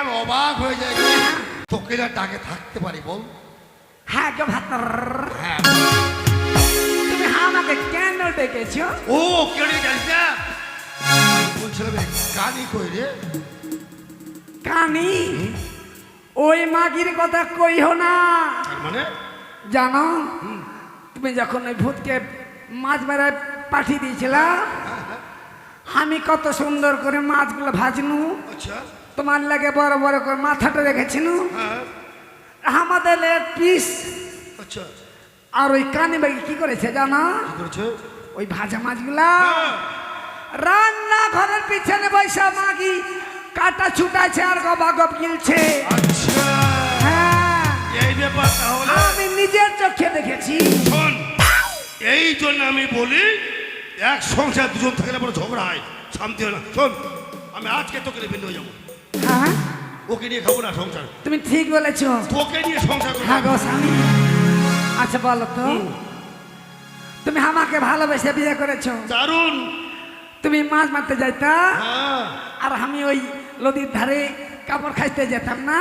আমি অবাক হয়ে গো। তোকে না ডাকে থাকতে পারি বল। হ্যাঁ গো ভাতর হ্যাঁ। তুমি আমাকে কেন ডেকেছো? ও কেড়ে জানিস না? বলছিলাম কানি কই রে? কানি? ওই মাগির কথা কইও না। মানে? জানো তুমি যখন ওই ভূতকে মাছ মেরায় পাঠিয়ে দিয়েছিলা আমি কত সুন্দর করে মাছগুলো ভাজনু। আচ্ছা। তোমার লাগে বড় বড় করে মাথাটা রেখেছিনু হ্যাঁ। আমাদের পিস। আচ্ছা। আর ওই কানে বাকি কি করেছে জানো? ওই ভাজা মাছগুলা। হ্যাঁ। রান্না ঘরের পিছনে বৈশা মাগি কাটা ছুটাছে আর গবা গপ গিলছে। আচ্ছা। হ্যাঁ। আমি নিজের চোখে দেখেছি। এই জন্য আমি বলি এক সংসার দুজন থাকলে বড় ঝগড়া হয় শান্তি হয় না। শোন আমি আজকে তোকে হয়ে যাব। হ্যাঁ? ওকে নিয়ে খাব না সংসার। তুমি ঠিক বলেছ। তোকে নিয়ে সংসার হ্যাঁ গো স্বামী। আচ্ছা বলো তো। তুমি আমাকে ভালোবেসে বিয়ে করেছ। দারুণ। তুমি মাছ মারতে যাইতা। হ্যাঁ। আর আমি ওই নদীর ধারে কাপড় খাইতে যেতাম না।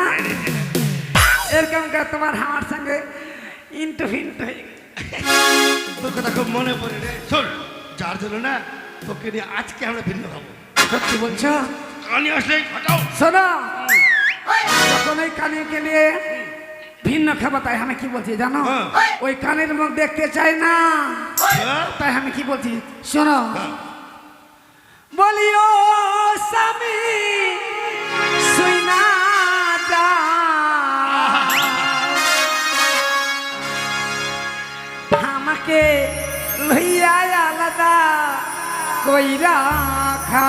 এরকম করে তোমার আমার সঙ্গে ইন্টু ফিন্টু হয়ে। তোর কথা খুব মনে পড়ে রে। শোন যার জন্য না তোকে নিয়ে আজকে আমরা ভিন্ন খাব সত্যি বলছো? কানি আসলে হটাও শোনো যখন ওই কানিকে নিয়ে ভিন্ন খাব তাই আমি কি বলছি জানো? হ্যাঁ। ওই কানের মুখ দেখতে চাই না। হ্যাঁ? তাই আমি কি বলছি? শোনো। বলি ও স্বামী শুই না আমাকে লইয়া আলাদা কইরা খা।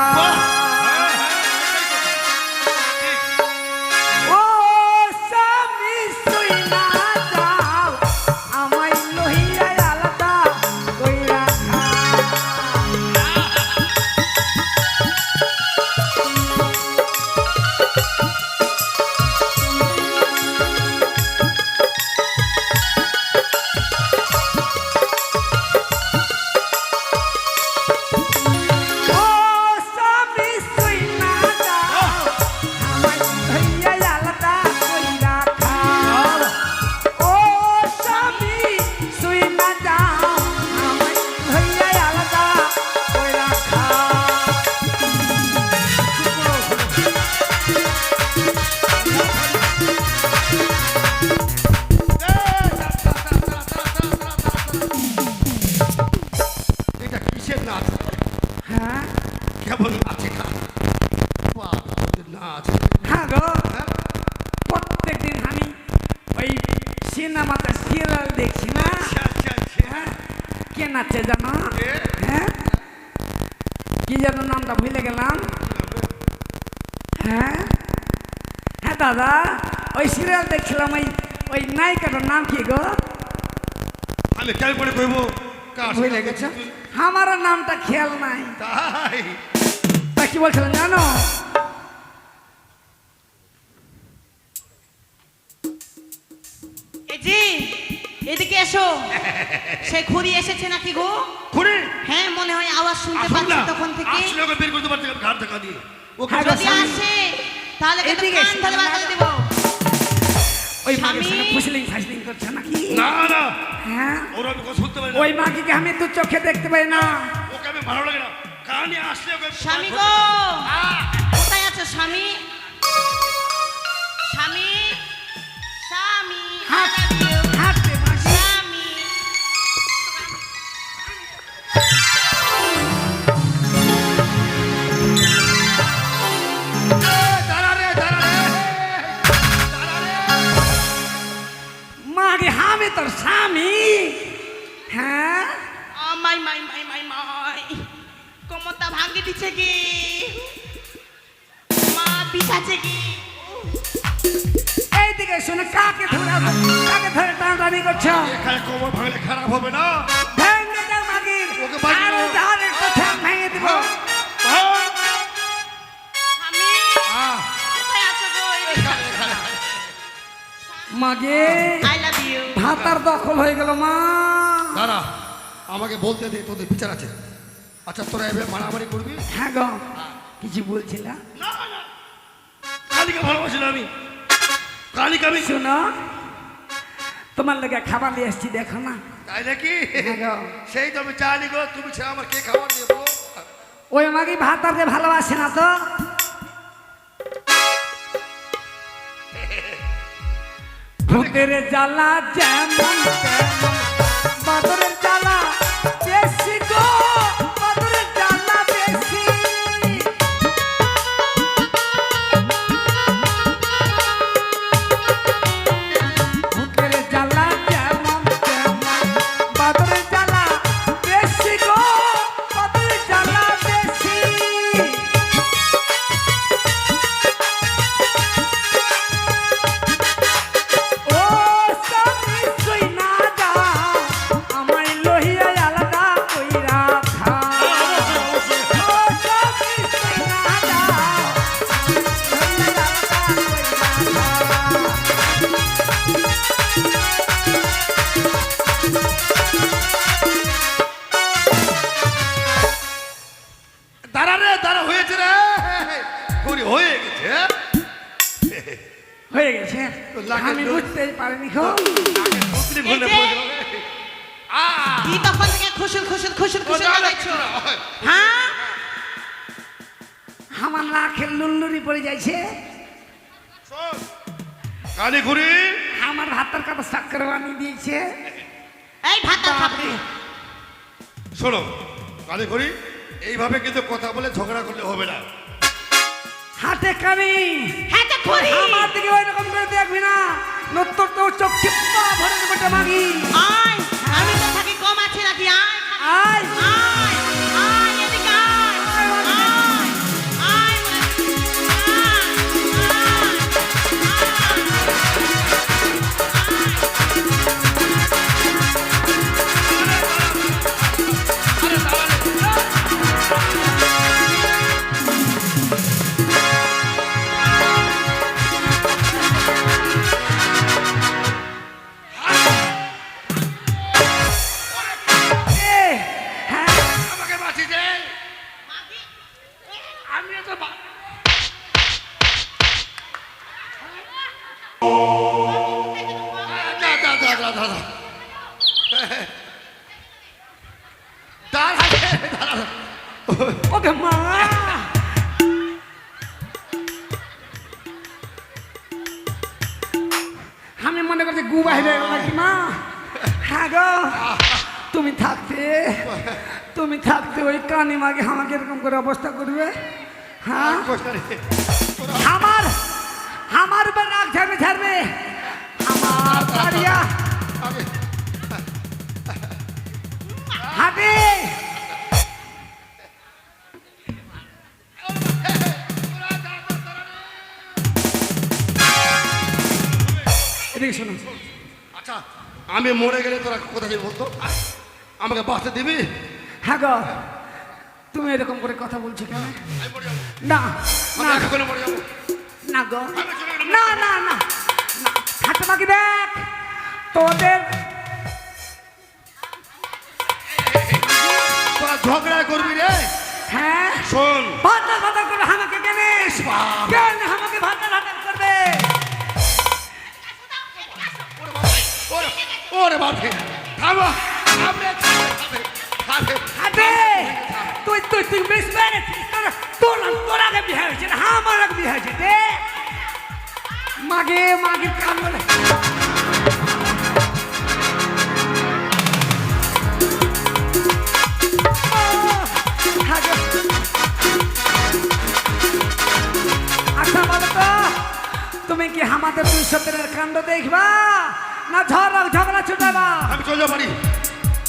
দেখছিলাম ওই ওই নায়িকাটার নাম কি গো? আমি কেন করে কইব ভুলে গেছো। আমার নামটা খেয়াল নাই। তাই? তা কি বলছিলাম জানো? জি এদিকে এসো। সে ঘুরি এসেছে নাকি গো? খুড়ি? হ্যাঁ মনে হয় আওয়াজ শুনতে পাচ্ছি তখন থেকে। আসলে ওকে বের করতে পারছি না, ঘাড় ধাক্কা দিয়ে। ওকে হ্যাঁ, যদি আসে তাহলে কিন্তু এদিকে কান ধরে করে দেবো। ওই মাগের স্বামী। সঙ্গে ফুসলিং ফাসলিং করছে নাকি না না। হ্যাঁ? ওর আমি কথা শুনতে পারি না। ওই মাগিকে আমি তো চোখে দেখতে পাই না? ওকে আমি ভালো লাগে না। কানে আসলে ওকে স্বামী গো! কোথায় আছে স্বামী? স্বামী? স্বামী? I তোর স্বামী? হ্যাঁ? মাই মাই মাই মাই মাই। কোমরটা ভাঙে দিচ্ছে কি? মা পিছাচ্ছে কি? এইদিকে শুনে কাকে ধরে কাকে ধরে টানাটানি করছ? এখানে কোমর ভাঙলে খারাপ হবে না। ভেঙে দাও মাগির আর। যার ভেঙে দিব। মাগে আই লাভ ইউ ভাতার দখল হয়ে গেল মা। দাঁড়া আমাকে বলতে দে তোদের বিচার আছে। আচ্ছা তোরা এভাবে মারামারি করবি? হ্যাঁ গো কিছু বলছিলাম না না কালীকে ভালোবাসিনা আমি। কালীকে আমি শোনো তোমার লেগে খাবার নিয়ে এসছি দেখো না। তাই নাকি? হ্যাঁ সেই তো আমি চাইনি গো তুমি ছেড়ে আমার কে খাবার দিয়ে বলো ওই মাগি ভাতারকে ভালোবাসে না তো? ভূতের জ্বালা যেমন তেমন বাদরের হয়ে গেছে। আমি বুঝতেই পারিনি! কি তখন থেকে লাগাইছো হ্যাঁ? আমার নাকের লুল্লুরি পড়ে যাইছে। শোন, কালী ঘুরি। আমার ভাতের কথা বানিয়ে দিয়েছে। এই খাবে শোনো কালী ঘুরি এইভাবে কিন্তু কথা বলে ঝগড়া করলে হবে না। হাতে কানি। হাতে করি আমার দিকে ওই রকম করে দেখবি না। নত্তর তো চোখ চিপ্পা ভরে দেবে মাগি। আয় আমি তো থাকি কম আছে নাকি? আয়। আয়। আয়। আমার আমার বা নাক ঝাড়বে ঝাড়বে। আমার আগে হাঁটে এদিকে শোনো। আচ্ছা আমি মরে গেলে তোরা কোথা যাবি বলতো? আমাকে বাঁচতে দিবি? হ্যাঁ গো। তুমি এরকম করে কথা বলছো কেন? না না। না গো। না না না। না হাতে বাকি দেখ। তোদের ঝগড়া করবি রে। হ্যাঁ? শোন। ভাতা ভাতা করে আমাকে কেন। কেন আমাকে ভাতা ভাতা করবে? ওরে বাপরে। থামো। থামবে থামবে থামবে মাগে মাগে কাম বলে। আচ্ছা তুমি কি আমাদের দুই সতের কাণ্ড দেখবা? না ঝড় ঝগড়া ছুটাবা? আমি চলে বাড়ি।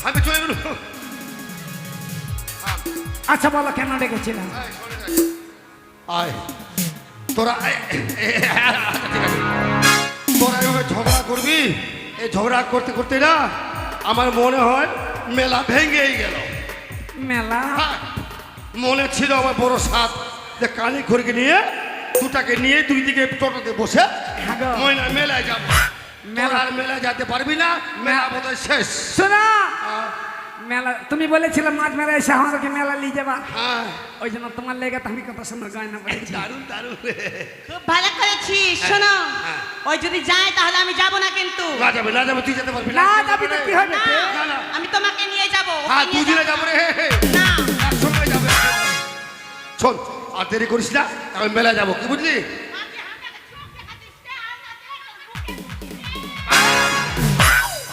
আমি চলে আচ্ছা বলো কেন ডেকেছিলাম? আয়। তোরা। তোরা এভাবে ঝগড়া করবি এই ঝগড়া করতে করতে না আমার মনে হয় মেলা ভেঙেই গেল মেলা হ্যাঁ, মনে ছিল আমার বড় সাত যে কালী খড়িকে নিয়ে দুটাকে নিয়ে দুই দিকে টোটোতে বসে হ্যাঁ। ময়না মেলায় যাব মেলা- মেলা মেলায় যেতে পারবি না মেলা বোধহয় শেষ শোনা মেলা তুমি বলেছিলে মাছ মেলা এসে আমাদেরকে মেলা নিয়ে যাবা। হ্যাঁ। ওই জন্য তোমার লেগে তো আমি কথা শোনা গয়না পড়েছি দারুণ দারুণ। খুব ভালো করেছিস শোনো। হ্যাঁ। ওই যদি যায় তাহলে আমি যাব না কিন্তু। না যাবে না যাবে তুই যেতে পারবি না। যাবি তো কি হবে? না না, না। আমি তোমাকে নিয়ে যাব হ্যাঁ যাব রে না। একসঙ্গে যাবে। শোন আর দেরি করিস না এখন মেলায় যাব কি বুঝলি?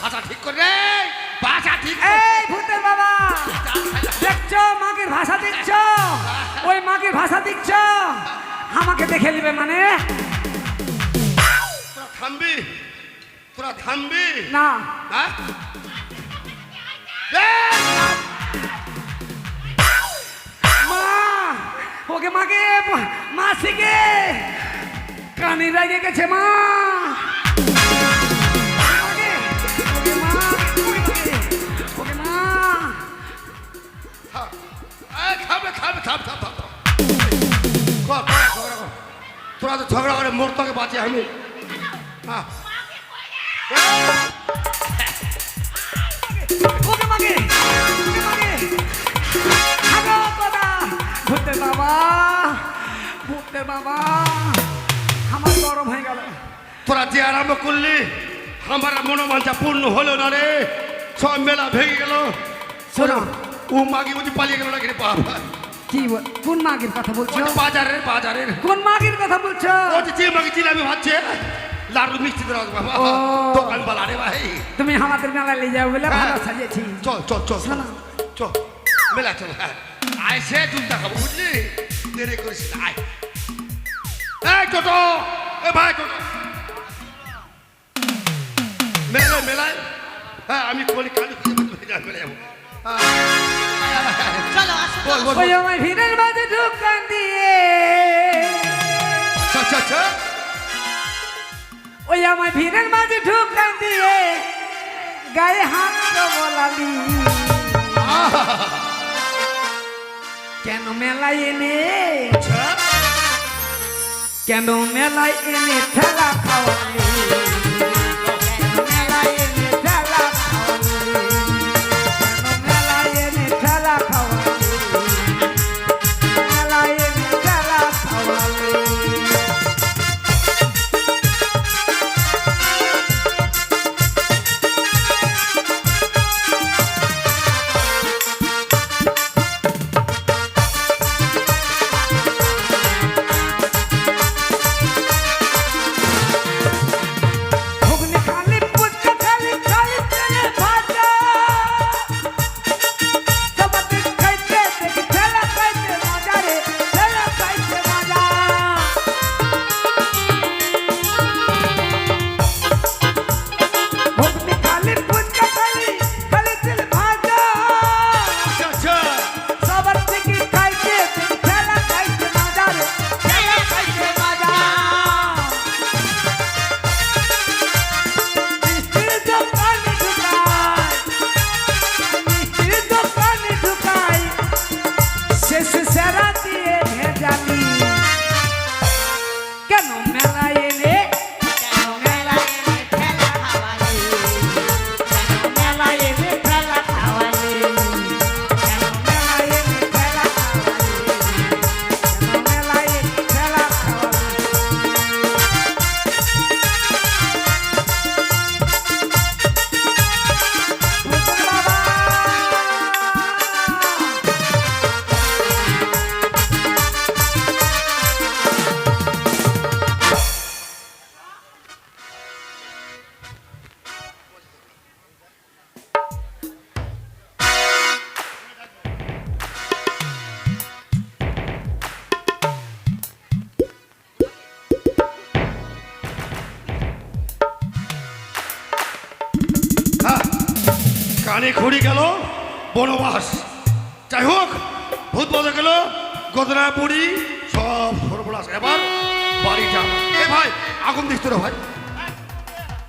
ভাষা ঠিক করে দেখছ মাগের ভাষা দিচ্ছ ওই মাগের ভাষা দিচ্ছ আমাকে দেখে নিবে মানে? তোরা থামবি তোরা থামবি। না। হ্যাঁ! মা ওকে মাকে মা শিখে কানি রেগে গেছে মা। তোরা তো ঝগড়া করে মোর তোকে বাঁচি আমি। হ্যাঁ ভূতের বাবা ভূতের বাবা আমার গরম হয়ে গেল। তোরা যে আরম্ভ করলি আমার মনোমাঞ্চা পূর্ণ হলো না রে। সব মেলা ভেঙে গেল। শোনো। ও মাগি বুঝি পালিয়ে গেল নাকি রে বাপ কি কোন মাগের কথা বলছো বাজারের বাজারের কোন মাগের কথা বলছো ও যে মাগি জিলাপি ভাবছে লাড়ু মিষ্টি দেওয়া বাবা ও। দোকান বালা রে ভাই তুমি আমাদের মেলা নিয়ে যাও বলে হ্যাঁ। ভালো সাজিয়েছি চল চল চল শোনো। চল মেলা চল হ্যাঁ আয় সে দুধটা খাব বুঝলি দেরি করিস আয় এই টোটো এ ভাই টোটো মেলায় মেলায় হ্যাঁ আমি কলি কালি মেলে যাব হ্যাঁ। ওই। আমার ভিড়ের মাঝে ঢুকান দিয়ে। ওই আমার ভিড়ের মাঝে ঢুকান দিয়ে গায়ে হাত বলালি। কেন মেলায় এনে? আচ্ছা। কেন মেলায় এনে ঠেলা খাওয়ালি?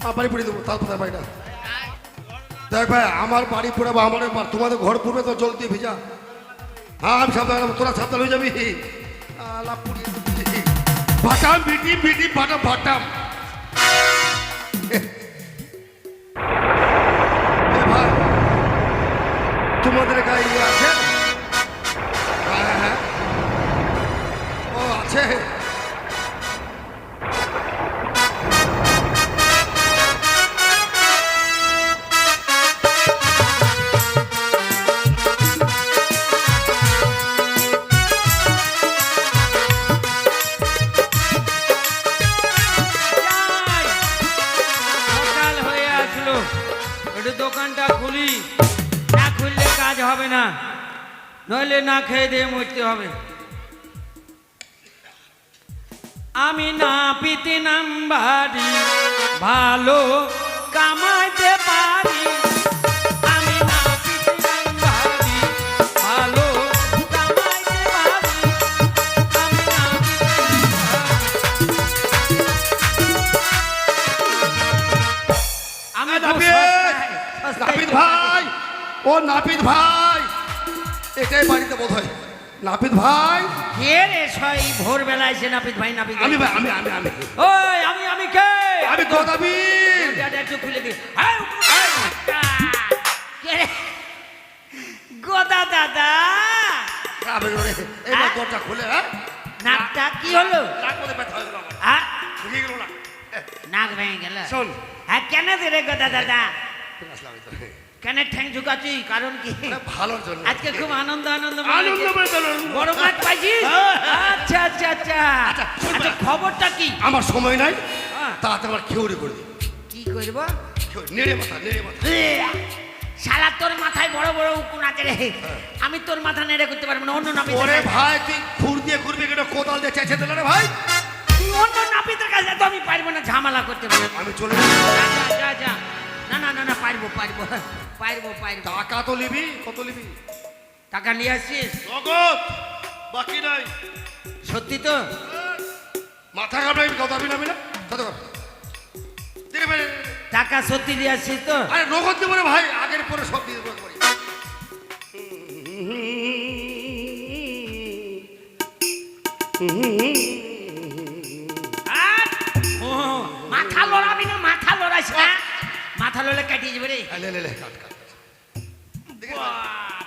আমার বাড়ি পুড়ে দেবো তারপর ভাই না। দেখ ভাই, আমার বাড়ি আমার বা- তোমাদের ঘর পুড়বে তো জল দিয়ে ভেজা। হ্যাঁ আমি সাবধান তোরা সাবধান হয়ে যাবি। আলা পুড়িয়ে। বাটাম, বিটি বিটি, বাটাম বাটাম। হবে। আমি না পিতে নাম্বারি ভালো কামাইতে পারি। নাপিত ভাই ও নাপিত ভাই এটাই বাড়িতে বোধ হয় নাপিত ভাই। কে রে সই? ভোরবেলা এসে নাপিত ভাই নাপিত? আমি ভাই আমি আমি আমি। ওই আমি আমি কে? আমি দরজাটা একটু খুলে দি এই, কে রে? গোদা দাদা। আবে রে, এবার দরজা খুলে হ্যাঁ? নাকটা কি হলো? নাক মধ্যে ব্যথা হয়ে গেল হ্যাঁ বুঝিয়ে গেল না। নাক ভেঙে গেল। শোন। হ্যাঁ কেন রে গোদা দাদা? আসলাম। কেন ঠ্যাং ঝুকাচ্ছি কারণ কি? ভালোর জন্য। আজকে খুব আনন্দ আনন্দ। বড় মাছ পাইছিস? হ্যাঁ। আচ্ছা আচ্ছা আচ্ছা। আচ্ছা, শোন আচ্ছা খবরটা কি? আমার সময় নাই। হ্যাঁ। তাতে আমার খেউড়ি করে দিই কি করব? নেড়ে মাথা নেড়ে মাথা। শালা তোর মাথায় বড় বড় উকুন আছে রে। আমি তোর মাথা নেড়ে করতে পারব না অন্য নাপিতের ওরে ভাই তুই খুর দিয়ে ঘুরবি কেন? কোদাল দিয়ে চেঁচে দিল রে ভাই। অন্য নাপিতের কাছে তো আমি পারব না ঝামেলা করতে পারব। আমি চলে যা, যা, যা। না না না না পারব পারব। পারব পারব টাকা তো নিবি কত নিবি? টাকা নিয়ে আসছিস নগদ বাকি নাই। সত্যি তো? মাথা কামড়াই গদাবি নাবি না কত ভাই টাকা সত্যি নিয়ে আসছিস তো? আরে নগদ দেবো রে ভাই আগের পরে সব দিয়ে দেবো মাথা লড়াবি না মাথা লড়াইস না। মাথা লোলে কাটিয়ে যাবে রে। লে লে লে কাট কাট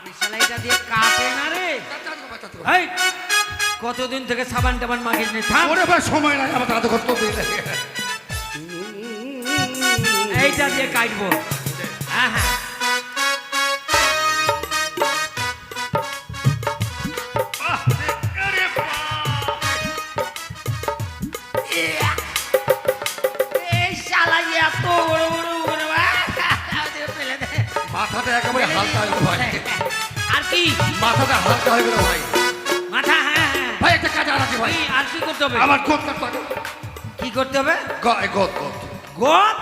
বিশালাইটা দিয়ে কাটে না রে। এই কতদিন থেকে সাবান টাবান মাখিস নি থাম। ওরে ভাই সময় নাই আমার তাতে কত দিলে। এইটা দিয়ে কাটবো। হ্যাঁ হ্যাঁ। মাথাটা হালকা হয়ে গেল ভাই। মাথা হ্যাঁ হ্যাঁ ভাই একটা কাজ আর আছে ভাই আর কি করতে হবে? আমার গোদ কাটতে হবে। কি করতে হবে? গোদ গোদ গোপ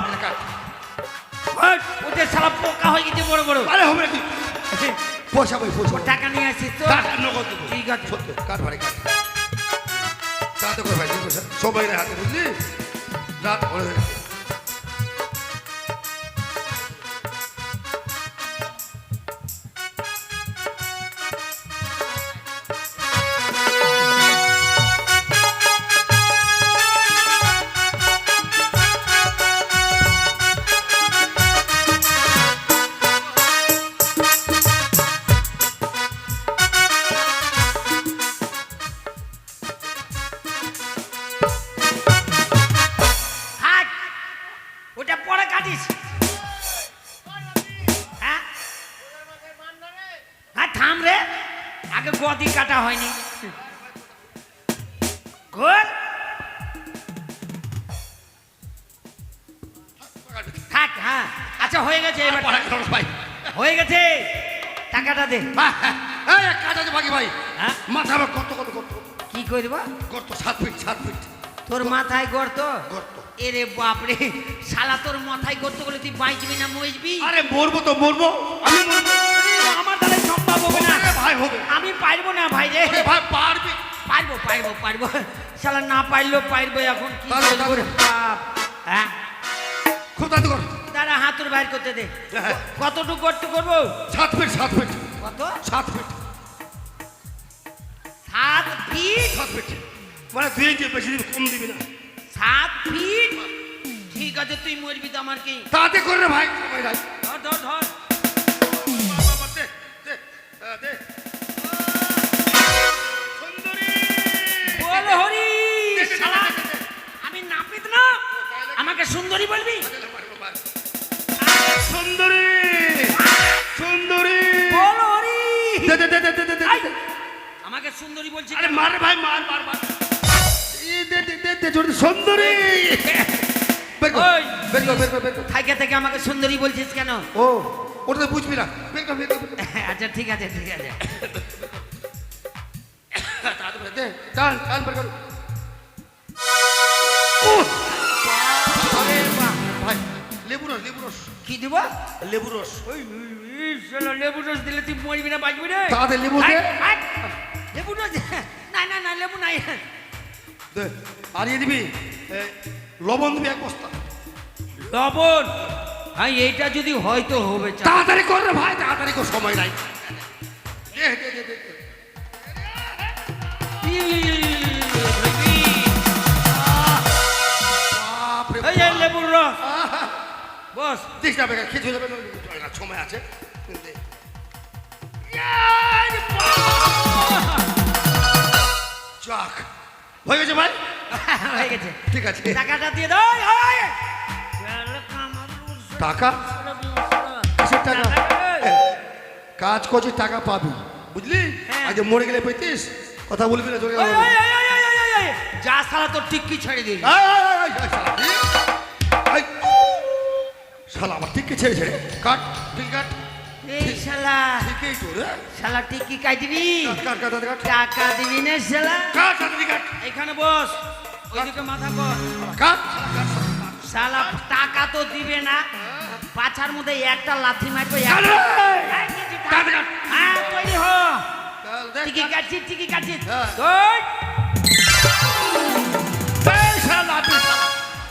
ওদের শালা পোকা হয়ে গেছে বড় বড়। আরে হবে নাকি? পয়সা ভাই পয়সা। টাকা নিয়ে আসিস তো। কাট নগদ ঠিক আছে। সত্যি কাট ভাই কাট। তাতে করে ভাই নেই হাতে বুঝলি রাত পরে তোর মাথায় গর্ত? গর্ত। এরে বাপরে শালা তোর মাথায় গর্ত বলে তুই বাঁচবি না মজবি আরে মরবো তো মরবো। আমি আমার দ্বারা সম্ভব হবে না। ভাই হবে। আমি পারব না ভাই রে। ভাই পারবি। পারব পারব পারব। শালা না পারলেও পারব এখন। কি তাহলে, তাহলে। হ্যাঁ? তাড়াতাড়ি কর। দাঁড়া হাতুর বাইর করতে দে। হ্যাঁ। কতটুকু গর্ত করব? সাত ফিট সাত ফিট। কত? সাত ফিট। সাত ফিট? সাত ফিট। মানে দুই ইঞ্চি বেশি দিবি, কম দিবি না। সাত ফিট? ঠিক আছে তুই মরবি তো আমার কি? তাতে করে রে ভাই সময় নাই ধর ধর ধর। আমি নাপিত না? আমাকে সুন্দরী বলবি? সুন্দরী সুন্দরী। বল হরি। দে দে দে দে দে দে দে আমাকে সুন্দরী বলছি আরে? মার ভাই মার মার মার। সুন্দরী। থাইকে থেকে আমাকে সুন্দরী বলছিস কেন? ও ওটা তো বুঝবি না। আচ্ছা ঠিক আছে ঠিক আছে। টান টান বের কর। লেবু রস লেবু রস। কি দিব? লেবু রস। ওই লেবু রস দিলে তুই মরবি না বাঁচবি রে তাড়াতাড়ি লেবু দে। লেবু রস? না না না লেবু নাই। আর ইয়ে দিবি? লবণ দিবি এক বস্তা। লবণ? হ্যাঁ এইটা যদি হয়তো হবে তাড়াতাড়ি কর রে ভাই তাড়াতাড়ি কর সময় নাই। লেবুর রস! বস। দিস না বেকার কিছু যাবে না না, সময় আছে। হয়ে গেছে ভাই? হয়ে গেছে। ঠিক আছে। টাকাটা দিয়ে দাও! টাকা? কিসের টাকা? কাজ করছি টাকা পাবি। বুঝলি? হ্যাঁ। আজ মরে গেলে পেতিস কথা বলবি না ওই! যা সালা তোর টিক্কি ছেড়ে দিই শালা, আমার ঠিক ছেড়ে ছেড়ে কাট ঠিক কাট। শালা। ঠিকই তো রে শালা টিক্কি কাটবি? কাট কাট কাট কাট টাকা দিবি না শালা? কাট তাড়াতাড়ি কাট এখানে বস। ওইদিকে মাথা কর। কাট। শালা টাকা তো দিবে না। পাছার মধ্যে একটা লাথি মারবে কাট। কাট, কাট। হ্যাঁ, তৈরি হ। কাট, কাট। কাটছি টিকি কাটছি। হ্যাঁ।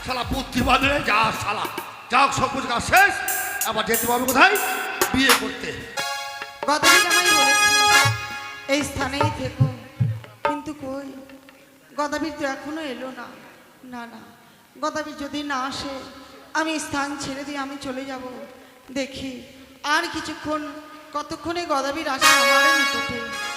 শালা, বুদ্ধিমান যা শালা। যাও সব কিছু কাজ শেষ। আবার যেতে পারব কোথায়? বিয়ে করতে। এই স্থানেই থেকো। কিন্তু কই? গদাবির তো এখনও এলো না। না না, গদাবীর যদি না আসে, আমি স্থান ছেড়ে দিয়ে আমি চলে যাব। দেখি আর কিছুক্ষণ, কতক্ষণে গদাবির আসে আমার নিকটে।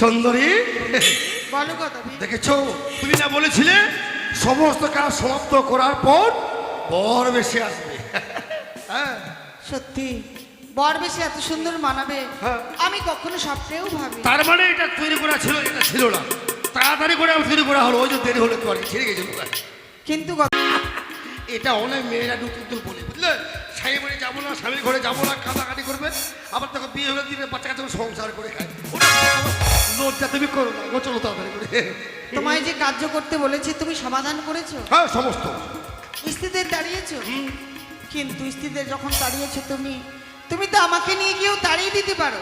সুন্দরী। বলো গদাবি দেখেছ? তুমি না বলেছিলে সমস্ত কাজ সমাপ্ত করার পর বর বেশি আসবে। হ্যাঁ। সত্যি। বর বেশি এত সুন্দর মানাবে। হ্যাঁ। আমি কখনো স্বপ্নেও ভাবি তার মানে এটা তৈরি করা ছিল এটা ছিল না। তাড়াতাড়ি করে আমার তৈরি করা হলো ওই যে দেরি হলো কি ছেড়ে গেছিল কিন্তু এটা অনেক মেয়েরা নতুন বলে বুঝলে? স্বামী বাড়ি যাব না স্বামীর ঘরে যাব না কাঁদাকাটি করবে। আবার তখন বিয়ে হলে দিনে বাচ্চা কাচ্চা সংসার করে খায়। ওটা জোরটা তুমি করো না। চলো তাড়াতাড়ি তোমায় যে কার্য করতে বলেছি তুমি সমাধান করেছ? হ্যাঁ সমস্ত। স্ত্রীদের দাঁড়িয়েছো? কিন্তু স্ত্রীদের যখন দাঁড়িয়েছো তুমি তুমি তো আমাকে নিয়ে গিয়েও দাঁড়িয়ে দিতে পারো।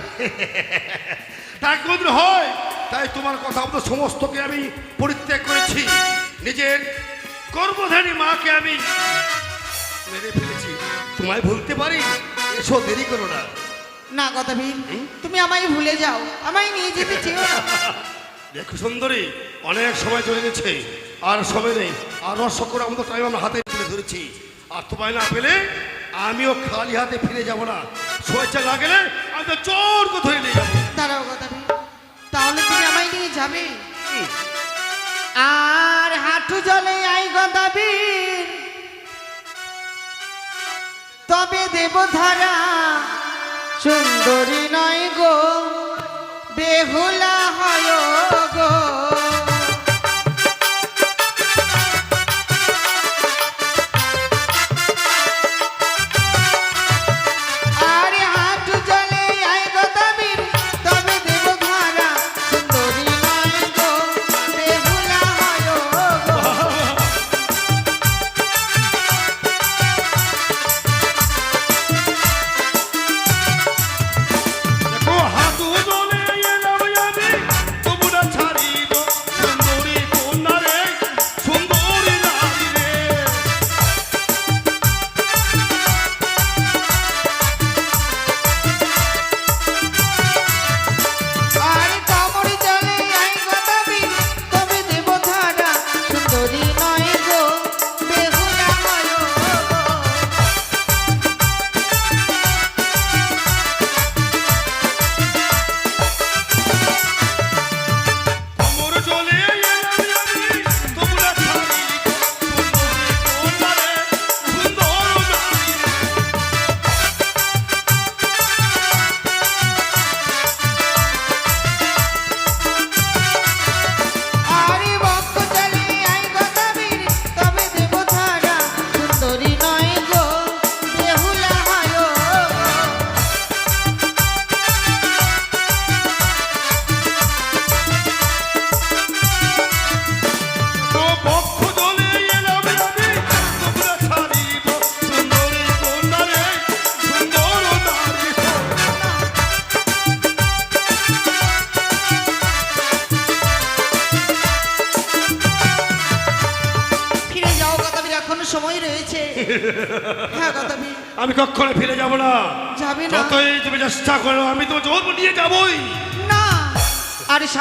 তা কোনদিন হয়? তাই তোমার কথা মতো সমস্তকে আমি পরিত্যাগ করেছি। নিজের কর্মধারী মাকে আমি মেরে ফেলেছি। তোমায় ভুলতে পারি? এসো দেরি করো না। না গদাবীর তুমি আমায় ভুলে যাও আমায় নিয়ে যেতে চেয়েও না। দেখো সুন্দরী অনেক সময় চলে গেছে আর সময় নেই। আর রস করে আমাদের টাইম আমরা হাতে তুলে ধরেছি। আর তোমায় না পেলে আমিও খালি হাতে ফিরে যাব না। সোয়েচ্ছা না গেলে আমি তো চোর ধরে নিয়ে যাব? দাঁড়াও কথা তাহলে তুমি আমায় নিয়ে যাবে? আর হাঁটু জলে আই গদাবীর তবে দেবধারা সুন্দরী নয় গো বেহুলা হয় গো।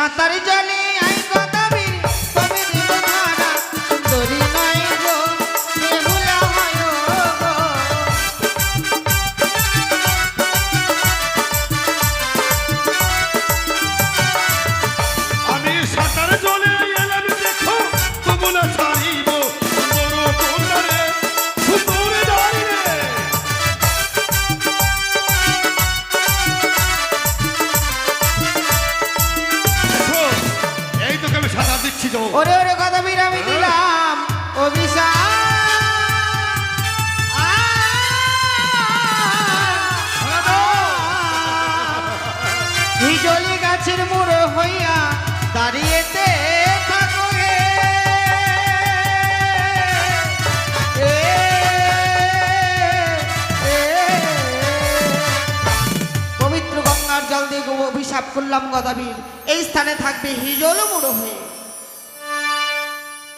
তাড়াতাড়ি যা